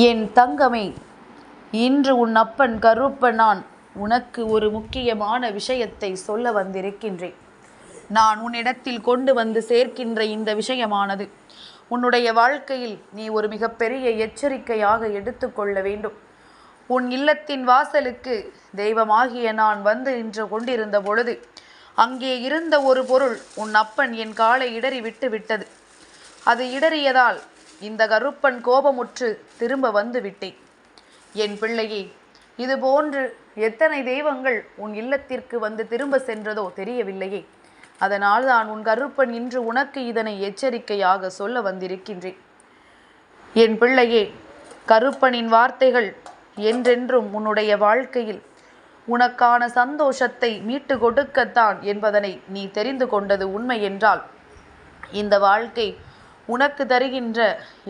என் தங்கமே இன்று உன் அப்பன் கருப்பன் நான் உனக்கு ஒரு முக்கியமான விஷயத்தை சொல்ல வந்திருக்கின்றேன். நான் உன்னிடத்தில் கொண்டு வந்து சேர்க்கின்ற இந்த விஷயமானது உன்னுடைய வாழ்க்கையில் நீ ஒரு மிகப்பெரிய எச்சரிக்கையாக எடுத்துக்கொள்ள வேண்டும். உன் இல்லத்தின் வாசலுக்கு தெய்வமாகிய நான் வந்து நின்று கொண்டிருந்த பொழுது அங்கே இருந்த ஒரு பொருள் உன் அப்பன் என் காலை இடறி விட்டு விட்டது. அது இடறியதால் இந்த கருப்பன் கோபமுற்று திரும்ப வந்து விட்டேன். என் பிள்ளையே இது போன்று எத்தனை தெய்வங்கள் உன் இல்லத்திற்கு வந்து திரும்ப சென்றதோ தெரியவில்லையே. அதனால் தான் உன் கருப்பன் இன்று உனக்கு இதனை எச்சரிக்கையாக சொல்ல வந்திருக்கின்றேன். என் பிள்ளையே கருப்பனின் வார்த்தைகள் என்றென்றும் உன்னுடைய வாழ்க்கையில் உனக்கான சந்தோஷத்தை மீட்டு கொடுக்கத்தான் என்பதனை நீ தெரிந்து கொண்டது உண்மை என்றால் இந்த வாழ்க்கை உனக்கு தருகின்ற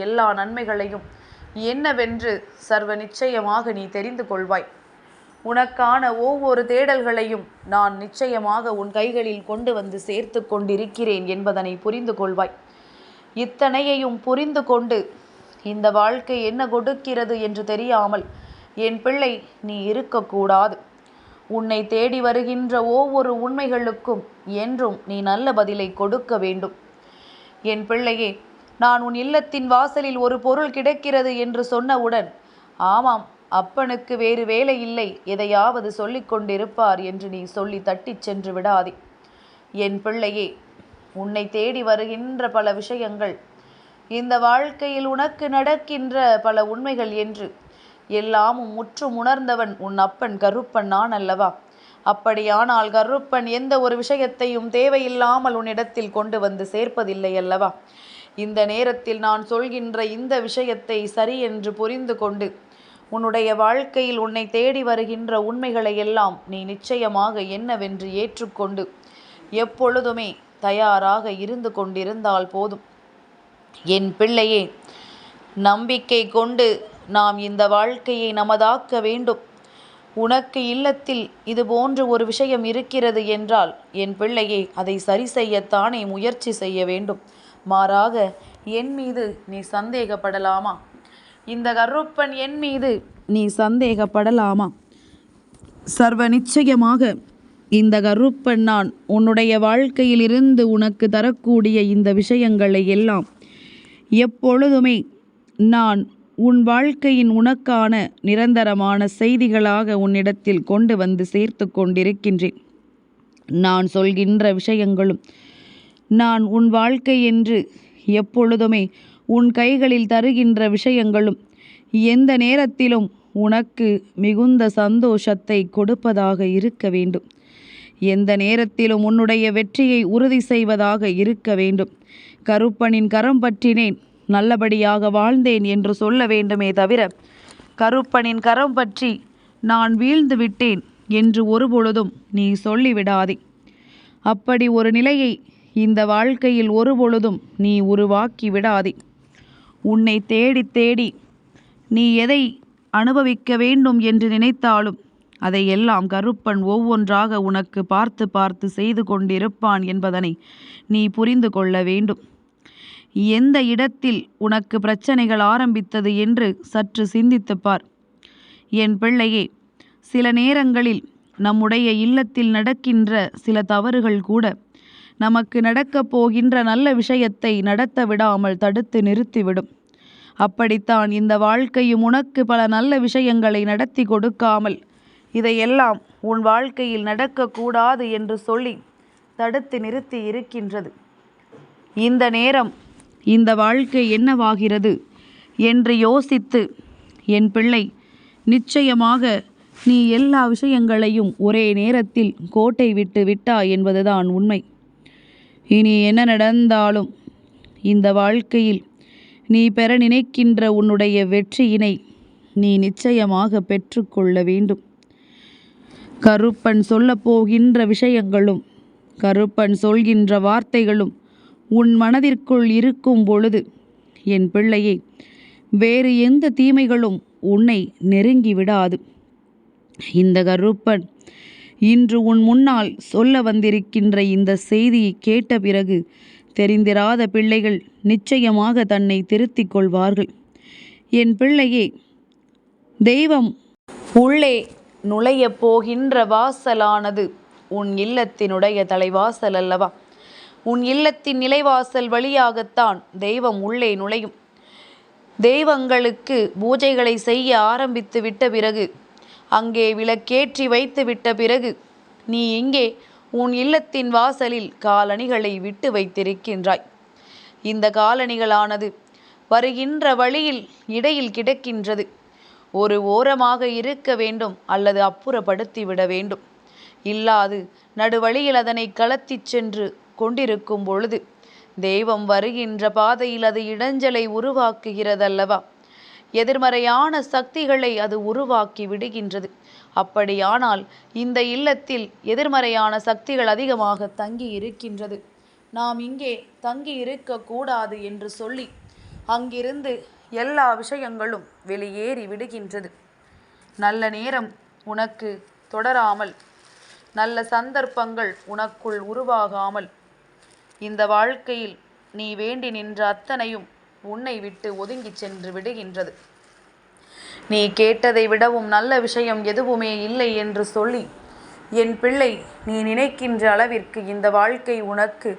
எல்லா நன்மைகளையும் என்னவென்று சர்வ நிச்சயமாக நீ தெரிந்து கொள்வாய். உனக்கான ஒவ்வொரு தேடல்களையும் நான் நிச்சயமாக உன் கைகளில் கொண்டு வந்து சேர்த்து கொண்டிருக்கிறேன் என்பதனை புரிந்து கொள்வாய். இத்தனையையும் புரிந்து கொண்டு இந்த வாழ்க்கை என்ன கொடுக்கிறது என்று தெரியாமல் என் பிள்ளை நீ இருக்கக்கூடாது. உன்னை தேடி வருகின்ற ஒவ்வொரு உண்மைகளுக்கும் என்றும் நீ நல்ல பதிலை கொடுக்க வேண்டும். என் பிள்ளையே நான் உன் இல்லத்தின் வாசலில் ஒரு பொருள் கிடைக்கிறது என்று சொன்னவுடன் ஆமாம் அப்பனுக்கு வேறு வேலை இல்லை எதையாவது சொல்லிக் கொண்டிருப்பார் என்று நீ சொல்லி தட்டிச் சென்று விடாதே. என் பிள்ளையே உன்னை தேடி வருகின்ற பல விஷயங்கள் இந்த வாழ்க்கையில் உனக்கு நடக்கின்ற பல உண்மைகள் என்று எல்லாமும் முற்றும் உணர்ந்தவன் உன் அப்பன் கருப்பன் நான் அல்லவா? அப்படியானால் கருப்பன் எந்த ஒரு விஷயத்தையும் தேவையில்லாமல் உன்னிடத்தில் கொண்டு வந்து சேர்ப்பதில்லை அல்லவா? இந்த நேரத்தில் நான் சொல்கின்ற இந்த விஷயத்தை சரி என்று புரிந்து கொண்டு உன்னுடைய வாழ்க்கையில் உன்னை தேடி வருகின்ற உண்மைகளை எல்லாம் நீ நிச்சயமாக என்னவென்று ஏற்றுக்கொண்டு எப்பொழுதுமே தயாராக இருந்து கொண்டிருந்தால் போதும். என் பிள்ளையே நம்பிக்கை கொண்டு நாம் இந்த வாழ்க்கையை நமதாக்க வேண்டும். உனக்கு இல்லத்தில் இது போன்ற ஒரு விஷயம் இருக்கிறது என்றால் என் பிள்ளையே அதை சரி செய்யத்தானே முயற்சி செய்ய வேண்டும். மாறாக என் மீது நீ சந்தேகப்படலாமா? இந்த கருப்பன் என் மீது நீ சந்தேகப்படலாமா? சர்வ நிச்சயமாக இந்த கருப்பன் நான் உன்னுடைய வாழ்க்கையில் இருந்து உனக்கு தரக்கூடிய இந்த விஷயங்களை எல்லாம் எப்பொழுதுமே நான் உன் வாழ்க்கையின் உனக்கான நிரந்தரமான செய்திகளாக உன்னிடத்தில் கொண்டு வந்து சேர்த்து கொண்டிருக்கின்றேன். நான் சொல்கின்ற விஷயங்களும் நான் உன் வாழ்க்கை என்று எப்பொழுதுமே உன் கைகளில் தருகின்ற விஷயங்களும் எந்த நேரத்திலும் உனக்கு மிகுந்த சந்தோஷத்தை கொடுப்பதாக இருக்க வேண்டும். எந்த நேரத்திலும் உன்னுடைய வெற்றியை உறுதி செய்வதாக இருக்க வேண்டும். கருப்பனின் கரம் பற்றினேன் நல்லபடியாக வாழ்ந்தேன் என்று சொல்ல வேண்டுமே தவிர கருப்பனின் கரம் பற்றி நான் வீழ்ந்து விட்டேன் என்று ஒருபொழுதும் நீ சொல்லிவிடாதே. அப்படி ஒரு நிலையை இந்த வாழ்க்கையில் ஒருபொழுதும் நீ உருவாக்கி விடாதே. உன்னை தேடி தேடி நீ எதை அனுபவிக்க வேண்டும் என்று நினைத்தாலும் அதை எல்லாம் கருப்பன் ஒவ்வொன்றாக உனக்கு பார்த்து பார்த்து செய்து கொண்டிருப்பான் என்பதனை நீ புரிந்து கொள்ள வேண்டும். எந்த இடத்தில் உனக்கு பிரச்சனைகள் ஆரம்பித்தது என்று சற்று சிந்தித்துப்பார் என் பிள்ளையே சில நேரங்களில் நம்முடைய இல்லத்தில் நடக்கின்ற சில தவறுகள் கூட நமக்கு நடக்கப் போகின்ற நல்ல விஷயத்தை நடத்த விடாமல் தடுத்து நிறுத்திவிடும். அப்படித்தான் இந்த வாழ்க்கையும் உனக்கு பல நல்ல விஷயங்களை நடத்தி கொடுக்காமல் இதையெல்லாம் உன் வாழ்க்கையில் நடக்கக்கூடாது என்று சொல்லி தடுத்து நிறுத்தி இருக்கின்றது. இந்த நேரம் இந்த வாழ்க்கை என்னவாகிறது என்று யோசித்து என் பிள்ளை நிச்சயமாக நீ எல்லா விஷயங்களையும் ஒரே நேரத்தில் கோட்டை விட்டு விட்டாய் என்பதுதான் உண்மை. இனி என்ன நடந்தாலும் இந்த வாழ்க்கையில் நீ பெற நினைக்கின்ற உன்னுடைய வெற்றியினை நீ நிச்சயமாக பெற்றுக்கொள்ள வேண்டும். கருப்பன் சொல்லப் போகின்ற விஷயங்களும் கருப்பன் சொல்கின்ற வார்த்தைகளும் உன் மனதிற்குள் இருக்கும் பொழுது என் பிள்ளையே வேறு எந்த தீமைகளும் உன்னை நெருங்கி விடாது. இந்த கருப்பன் இன்று உன் முன்னால் சொல்ல வந்திருக்கின்ற இந்த செய்தியை கேட்ட பிறகு தெரிந்திராத பிள்ளைகள் நிச்சயமாக தன்னை திருத்திக் கொள்வார்கள். என் பிள்ளையே தெய்வம் உள்ளே நுழையப் போகின்ற வாசலானது உன் இல்லத்தினுடைய தலைவாசல் அல்லவா? உன் இல்லத்தின் நிலைவாசல் வழியாகத்தான் தெய்வம் உள்ளே நுழையும். தெய்வங்களுக்கு பூஜைகளை செய்ய ஆரம்பித்து விட்ட பிறகு அங்கே விளக்கேற்றி வைத்து விட்ட பிறகு நீ இங்கே உன் இல்லத்தின் வாசலில் காலணிகளை விட்டு வைத்திருக்கின்றாய். இந்த காலணிகளானது வருகின்ற வழியில் இடையில் கிடக்கின்றது. ஒரு ஓரமாக இருக்க வேண்டும் அல்லது அப்புறப்படுத்தி விட வேண்டும். இல்லாது நடுவழியில் அதனை கலத்திச் சென்று கொண்டிருக்கும் பொழுது தெய்வம் வருகின்ற பாதையில் அது இடைஞ்சலை உருவாக்குகிறதல்லவா? எதிர்மறையான சக்திகளை அது உருவாக்கி விடுகின்றது. அப்படியானால் இந்த இல்லத்தில் எதிர்மறையான சக்திகள் அதிகமாக தங்கி இருக்கின்றது. நாம் இங்கே தங்கி இருக்கக்கூடாது என்று சொல்லி அங்கிருந்து எல்லா விஷயங்களும் வெளியேறி விடுகின்றது. நல்ல நேரம் உனக்கு தொடராமல் நல்ல சந்தர்ப்பங்கள் உனக்குள் உருவாகாமல் இந்த வாழ்க்கையில் நீ வேண்டி நின்ற அத்தனையும் உன்னை விட்டு ஒதுங்கிச் சென்று விடுகின்றது. நீ கேட்டதை விடவும் நல்ல விஷயம் எதுவுமே இல்லை என்று சொல்லி என் பிள்ளை நீ நினைக்கின்ற அளவிற்கு இந்த வாழ்க்கை உனக்கு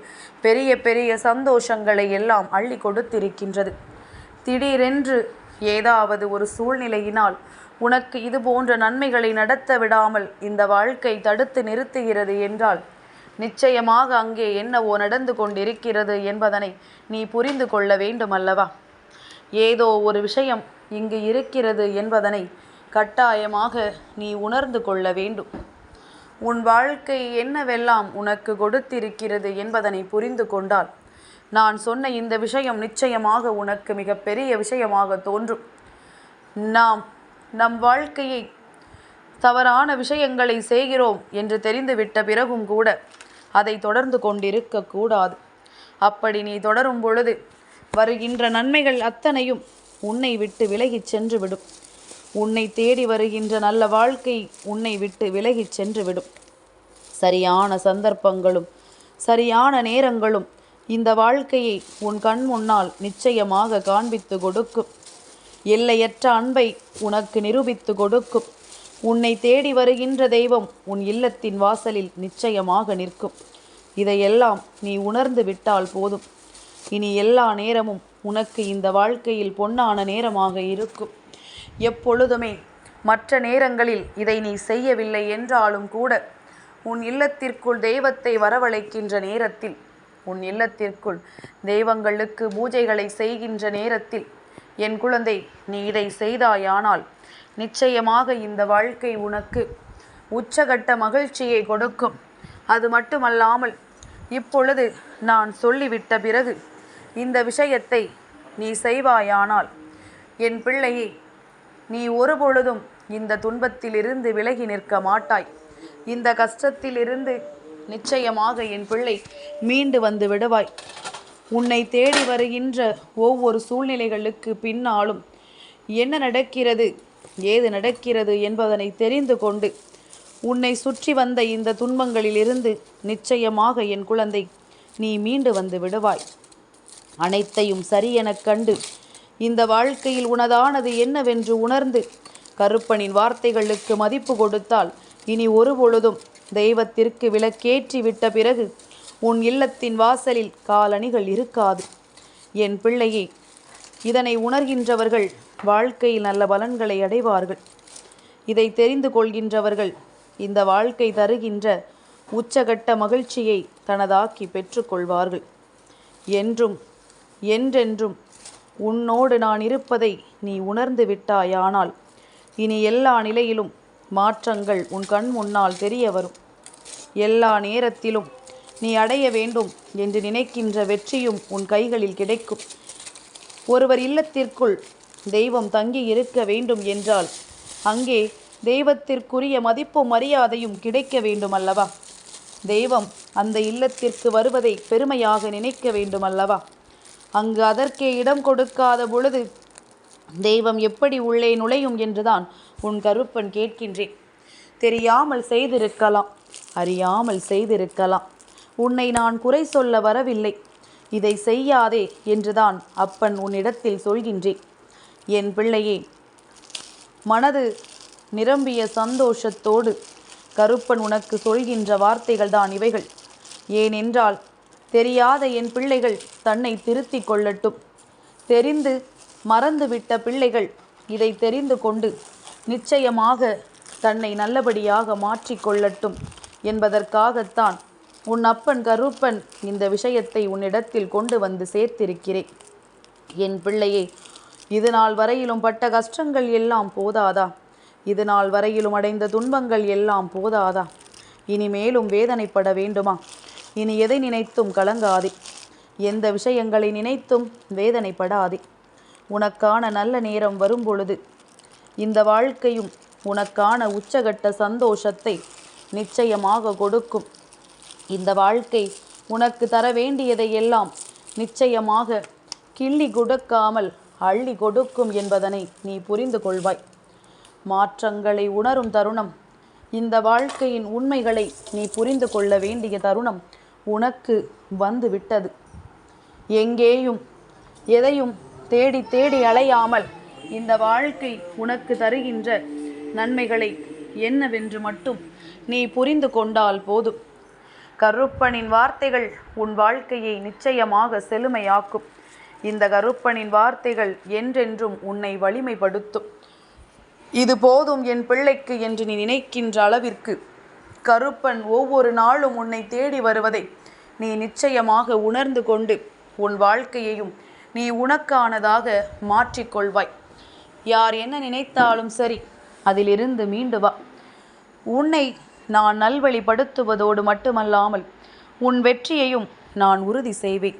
பெரிய பெரிய சந்தோஷங்களை எல்லாம் அள்ளி கொடுத்திருக்கின்றது. திடீரென்று ஏதாவது ஒரு சூழ்நிலையினால் உனக்கு இது போன்ற நன்மைகளை நடத்த விடாமல் இந்த வாழ்க்கை தடுத்து நிறுத்துகிறது என்றால் நிச்சயமாக அங்கே என்னவோ நடந்து கொண்டிருக்கிறது என்பதனை நீ புரிந்து கொள்ள வேண்டும் அல்லவா ஏதோ ஒரு விஷயம் இங்கு இருக்கிறது என்பதனை கட்டாயமாக நீ உணர்ந்து கொள்ள வேண்டும். உன் வாழ்க்கை என்னவெல்லாம் உனக்கு கொடுத்திருக்கிறது என்பதனை புரிந்து கொண்டால் நான் சொன்ன இந்த விஷயம் நிச்சயமாக உனக்கு மிகப்பெரிய விஷயமாக தோன்றும். நாம் நம் வாழ்க்கையை தவறான விஷயங்களை செய்கிறோம் என்று தெரிந்துவிட்ட பிறகும் கூட அதை தொடர்ந்து கொண்டிருக்க கூடாது அப்படி நீ தொடரும் பொழுது வருகின்ற நன்மைகள் அத்தனையும் உன்னை விட்டு விலகிச் சென்றுவிடும். உன்னை தேடி வருகின்ற நல்ல வாழ்க்கை உன்னை விட்டு விலகிச் சென்றுவிடும். சரியான சந்தர்ப்பங்களும் சரியான நேரங்களும் இந்த வாழ்க்கையை உன் கண் முன்னால் நிச்சயமாக காண்பித்து கொடுக்கும். எல்லையற்ற அன்பை உனக்கு நிரூபித்து கொடுக்கும். உன்னை தேடி வருகின்ற தெய்வம் உன் இல்லத்தின் வாசலில் நிச்சயமாக நிற்கும். இதையெல்லாம் நீ உணர்ந்து விட்டால் போதும். இனி எல்லா நேரமும் உனக்கு இந்த வாழ்க்கையில் பொன்னான நேரமாக இருக்கும். எப்பொழுதுமே மற்ற நேரங்களில் இதை நீ செய்யவில்லை என்றாலும் கூட உன் இல்லத்திற்குள் தெய்வத்தை வரவழைக்கின்ற நேரத்தில் உன் இல்லத்திற்குள் தெய்வங்களுக்கு பூஜைகளை செய்கின்ற நேரத்தில் என் குழந்தை நீ இதை செய்தாயானால் நிச்சயமாக இந்த வாழ்க்கை உனக்கு உச்சகட்ட மகிழ்ச்சியை கொடுக்கும். அது மட்டுமல்லாமல் இப்பொழுது நான் சொல்லிவிட்ட பிறகு இந்த விஷயத்தை நீ செய்வாயானால் என் பிள்ளையே நீ ஒருபொழுதும் இந்த துன்பத்திலிருந்து விலகி நிற்க மாட்டாய். இந்த கஷ்டத்திலிருந்து நிச்சயமாக என் பிள்ளை மீண்டு வந்து விடுவாய். உன்னை தேடி வருகின்ற ஒவ்வொரு சூழ்நிலைகளுக்கு பின்னாலும் என்ன நடக்கிறது? ஏது நடக்கிறது என்பதனை தெரிந்து கொண்டு உன்னை சுற்றி வந்த இந்த துன்பங்களிலிருந்து நிச்சயமாக என் குழந்தை நீ மீண்டு வந்து விடுவாய். அனைத்தையும் சரியெனக் கண்டு இந்த வாழ்க்கையில் உனதானது என்னவென்று உணர்ந்து கருப்பனின் வார்த்தைகளுக்கு மதிப்பு கொடுத்தால் இனி ஒரு பொழுதும் தெய்வத்திற்கு விளக்கேற்றி விட்ட பிறகு உன் இல்லத்தின் வாசலில் காலணிகள் இருக்காது. என் பிள்ளையே இதனை உணர்கின்றவர்கள் வாழ்க்கையில் நல்ல பலன்களை அடைவார்கள். இதை தெரிந்து கொள்கின்றவர்கள் இந்த வாழ்க்கை தருகின்ற உச்சகட்ட மகிழ்ச்சியை தனதாக்கி பெற்றுக்கொள்வார்கள் என்றும் என்றென்றும் உன்னோடு நான் இருப்பதை நீ உணர்ந்து விட்டாயானால் இனி எல்லா நிலையிலும் மாற்றங்கள் உன் கண் முன்னால் தெரிய வரும். எல்லா நேரத்திலும் நீ அடைய வேண்டும் என்று நினைக்கின்ற வெற்றியும் உன் கைகளில் கிடைக்கும். ஒருவர் இல்லத்திற்குள் தெய்வம் தங்கி இருக்க வேண்டும் என்றால் அங்கே தெய்வத்திற்குரிய மதிப்பும் மரியாதையும் கிடைக்க வேண்டும் அல்லவா தெய்வம் அந்த இல்லத்திற்கு வருவதை பெருமையாக நினைக்க வேண்டும் அல்லவா அங்கு அதற்கே இடம் கொடுக்காத பொழுது தெய்வம் எப்படி உள்ளே நுழையும் என்றுதான் உன் கருப்பன் கேட்கின்றேன். தெரியாமல் செய்திருக்கலாம் அறியாமல் செய்திருக்கலாம். உன்னை நான் குறை சொல்ல வரவில்லை. இதை செய்யாதே என்றுதான் அப்பன் உன்னிடத்தில் சொல்கின்றேன். என் பிள்ளையே. மனது நிரம்பிய சந்தோஷத்தோடு கருப்பன் உனக்கு சொல்கின்ற வார்த்தைகள் தான் இவைகள். ஏனென்றால் தெரியாத என் பிள்ளைகள் தன்னை திருத்திக் கொள்ளட்டும். தெரிந்து மறந்துவிட்ட பிள்ளைகள் இதை தெரிந்து கொண்டு நிச்சயமாக தன்னை நல்லபடியாக மாற்றிக்கொள்ளட்டும் என்பதற்காகத்தான் உன் அப்பன் கருப்பன் இந்த விஷயத்தை உன்னிடத்தில் கொண்டு வந்து சேர்த்திருக்கிறேன். என் பிள்ளையே இது நாள் வரையிலும் பட்ட கஷ்டங்கள் எல்லாம் போதாதா? இது நாள் வரையிலும் அடைந்த துன்பங்கள் எல்லாம் போதாதா? இனி மேலும் வேதனைப்பட வேண்டுமா? இனி எதை நினைத்தும் கலங்காதே. எந்த விஷயங்களை நினைத்தும் வேதனைப்படாதே. உனக்கான நல்ல நேரம் வரும் பொழுது இந்த வாழ்க்கையும் உனக்கான உச்சகட்ட சந்தோஷத்தை நிச்சயமாக கொடுக்கும். இந்த வாழ்க்கை உனக்கு தர வேண்டியதை எல்லாம் நிச்சயமாக கிள்ளி கொடுக்காமல் அள்ளி கொடுக்கும் என்பதனை நீ புரிந்து கொள்வாய். மாற்றங்களை உணரும் தருணம். இந்த வாழ்க்கையின் உண்மைகளை நீ புரிந்து கொள்ள வேண்டிய தருணம் உனக்கு வந்து விட்டது எங்கேயும் எதையும் தேடி தேடி அலையாமல் இந்த வாழ்க்கை உனக்கு தருகின்ற நன்மைகளை என்னவென்று மட்டும் நீ புரிந்து கொண்டால் போதும். கருப்பனின் வார்த்தைகள் உன் வாழ்க்கையை நிச்சயமாக செழுமையாக்கும். இந்த கருப்பனின் வார்த்தைகள் என்றென்றும் உன்னை வலிமைப்படுத்தும். இது போதும் என் பிள்ளைக்கு என்று நீ நினைக்கின்ற அளவிற்கு கருப்பன் ஒவ்வொரு நாளும் உன்னை தேடி வருவதை நீ நிச்சயமாக உணர்ந்து கொண்டு உன் வாழ்க்கையையும் நீ உனக்கானதாக மாற்றிக்கொள்வாய். யார் என்ன நினைத்தாலும் சரி அதிலிருந்து மீண்டு வா. உன்னை நான் நல்வழிப்படுத்துவதோடு மட்டுமல்லாமல் உன் வெற்றியையும் நான் உறுதி செய்வேன்.